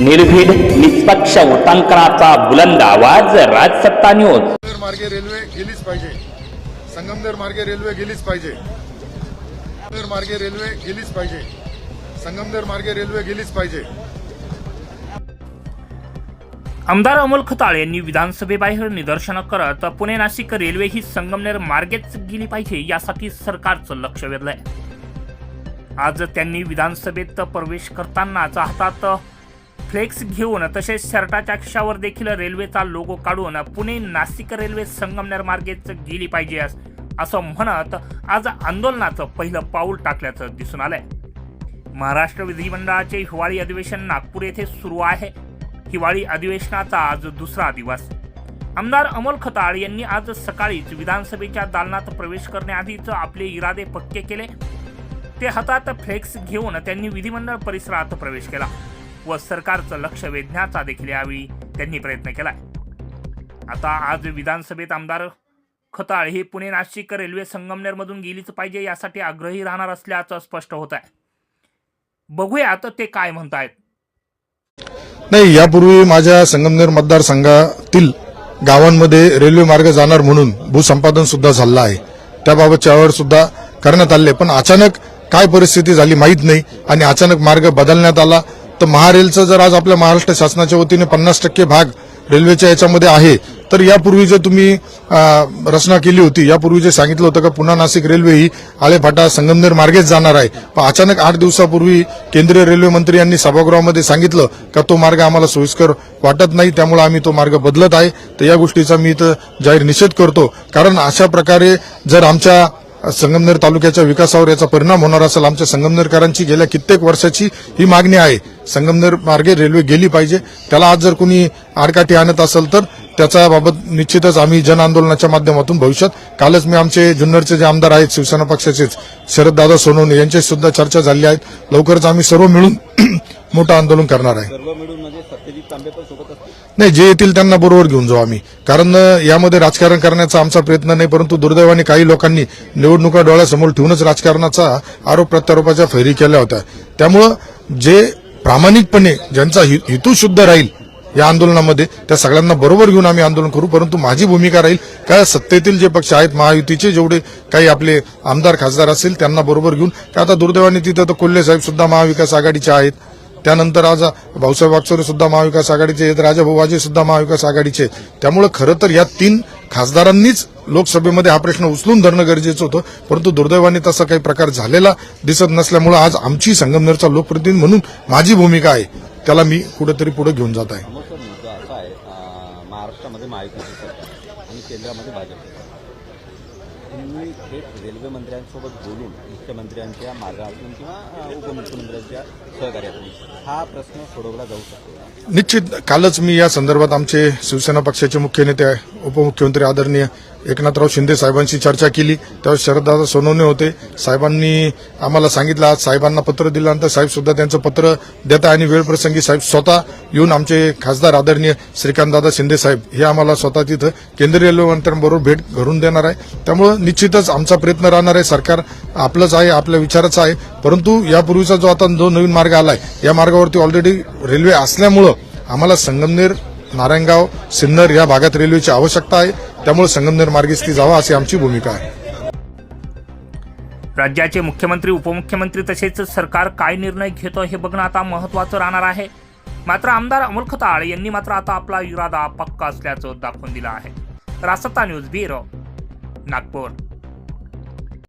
निर्भीड निष्पक्ष उटांकनाचा बुलंद आवाज राजसत्ता न्यूज. मार्गे रेल्वे गेलीच पाहिजे. संगमनेर मार्गे रेल्वे गेलीच पाहिजे. मार्गे रेल्वे गेलीच पाहिजे. संगमनेर मार्गे रेल्वे गेलीच पाहिजे. आमदार अमोल खताळ यांनी विधानसभेबाहेर निदर्शनं करत पुणे नाशिक रेल्वे ही संगमनेर मार्गेच गेली पाहिजे यासाठी सरकारचं लक्ष वेधलंय. आज त्यांनी विधानसभेत प्रवेश करतानाच हातात फ्लेक्स घेऊन तसेच शर्टाच्या खिशावर देखील रेल्वेचा लोगो काढून पुणे नाशिक रेल्वे संगमनेर मार्गेच गेली पाहिजे असं म्हणत आज आंदोलनाचं पहिलं पाऊल टाकल्याचं दिसून आलंय. महाराष्ट्र विधिमंडळाचे हिवाळी अधिवेशन नागपूर येथे सुरू आहे. हिवाळी अधिवेशनाचा आज दुसरा दिवस. आमदार अमोल खताळ यांनी आज सकाळीच विधानसभेच्या दालनात प्रवेश करण्याआधीच आपले इरादे पक्के केले. ते हातात फ्लेक्स घेऊन त्यांनी विधिमंडळ परिसरात प्रवेश केला. व सरकारचं लक्ष वेधण्याचा देखील यावेळी त्यांनी प्रयत्न केला आता आज विधानसभेत आमदार खताळ हे पुणे नाशिक रेल्वे संगमनेरमधून गेलीच पाहिजे यासाठी आग्रही राहणार असल्याचं स्पष्ट होत आहे बघूया आता ते काय म्हणतायत. नाही यापूर्वी माझ्या संगमनेर मतदारसंघातील गावांमध्ये रेल्वे मार्ग जाणार म्हणून भूसंपादन सुद्धा झालं आहे. त्याबाबतचे अहवाल सुद्धा करण्यात आले पण अचानक काय परिस्थिती झाली माहीत नाही आणि अचानक मार्ग बदलण्यात आला. तर महारेलचं जर आज आपल्या महाराष्ट्र शासनाच्या वतीने पन्नास टक्के भाग रेल्वेच्या याच्यामध्ये आहे तर यापूर्वी जे तुम्ही रचना केली होती यापूर्वी जे सांगितलं होतं का पुन्हा नाशिक रेल्वे ही आळेफाटा संगमनेर मार्गेच जाणार आहे. पण अचानक आठ दिवसापूर्वी केंद्रीय रेल्वे मंत्री यांनी सभागृहामध्ये सांगितलं का तो मार्ग आम्हाला सोयीस्कर वाटत नाही त्यामुळे आम्ही तो मार्ग बदलत आहे. तर या गोष्टीचा मी इथं जाहीर निषेध करतो. कारण अशा प्रकारे जर आमच्या संगमनेर तालुक्याच्या विकासावर याचा परिणाम होणार असेल आमच्या संगमनेरकरांची गेल्या कित्येक वर्षाची ही मागणी आहे. संगमनेर मार्गे रेल्वे गेली पाहिजे. त्याला आज जर कुणी आडकाठी आणत असेल तर त्याच्या बाबत निश्चितच आम्ही जन आंदोलनाच्या माध्यमातून भविष्यात कालच मी आमचे जुन्नरचे जे आमदार आहेत शिवसेना पक्षाचेच शरददादा सोनवणे यांच्याशी सुद्धा चर्चा झाली आहेत लवकरच आम्ही सर्व मिळून मोठं आंदोलन करणार आहे. म्हणजे नाही जे येतील त्यांना बरोबर घेऊन जाऊ आम्ही. कारण यामध्ये राजकारण करण्याचा आमचा प्रयत्न नाही परंतु दुर्दैवाने काही लोकांनी निवडणुका डोळ्यासमोर ठेवूनच राजकारणाचा आरोप प्रत्यारोपाच्या फैरी केल्या होत्या. त्यामुळं जे प्रामाणिकपणे ज्यांचा हेतू शुद्ध राहील या आंदोलनामध्ये त्या सगळ्यांना बरोबर घेऊन आम्ही आंदोलन करू परंतु माझी भूमिका राहील काय सत्तेतील जे पक्ष आहेत महायुतीचे जेवढे काही आपले आमदार खासदार असतील त्यांना बरोबर घेऊन का आता दुर्दैवाने तिथं तर कोल्हे साहेब सुद्धा महाविकास आघाडीचे आहेत. त्यानंतर आज भाऊसाहेब वागचोरे सुद्धा महाविकास आघाडीचे आहेत राजाभाऊ सुद्धा महाविकास आघाडीचे आहेत. त्यामुळे खरं तर या तीन खासदारांनीच लोकसभेमध्ये हा प्रश्न उचलून धरणं गरजेचं होतं परंतु दुर्दैवाने तसा काही प्रकार झालेला दिसत नसल्यामुळे आज आमची संगमनेरचा लोकप्रतिनिधी म्हणून माझी भूमिका आहे त्याला मी कुठेतरी पुढे घेऊन जात आहे. महाराष्ट्रामध्ये महाविकास आणि केंद्रामध्ये भाजप तुम्ही थेट रेल्वे मंत्र्यांसोबत बोलून मुख्यमंत्र्यांच्या मार्गातून किंवा उपमुख्यमंत्र्यांच्या सहकार्यातून हा प्रश्न सोडवला जाऊ शकतो. निश्चित. कालच मी या संदर्भात आमचे शिवसेना पक्षाचे मुख्य नेते उपमुख्यमंत्री आदरणीय एकनाथराव शिंदे साहेबांशी चर्चा केली. त्यावेळेस शरददादा सोनवणे होते. साहेबांनी आम्हाला सांगितलं आज साहेबांना पत्र दिल्यानंतर साहेब सुद्धा त्यांचं पत्र देत आहे आणि वेळप्रसंगी साहेब स्वतः येऊन आमचे खासदार आदरणीय श्रीकांतदादा शिंदे साहेब हे आम्हाला स्वतः तिथं केंद्रीय रेल्वे मंत्र्यांबरोबर भेट घडून देणार आहे. त्यामुळं निश्चितच आमचा प्रयत्न राहणार आहे. सरकार आपलंच आहे आपल्या विचाराचं आहे. परंतु यापूर्वीचा जो आता जो नवीन मार्ग आलाय या मार्गावरती ऑलरेडी रेल्वे असल्यामुळं आम्हाला संगमनेर नारायणगाव सिन्नर या भागात रेल्वेची आवश्यकता आहे. त्यामुळे संगमनेर मार्गेच ती जावा अशी आमची भूमिका आहे. राज्याचे मुख्यमंत्री उपमुख्यमंत्री तसेच सरकार काय निर्णय घेतो हे बघणं आता महत्वाचं राहणार आहे. मात्र आमदार अमोल खताळ यांनी मात्र आता आपला इरादा पक्का असल्याचं दाखवून दिलं आहे. रासता न्यूज ब्युरो नागपूर.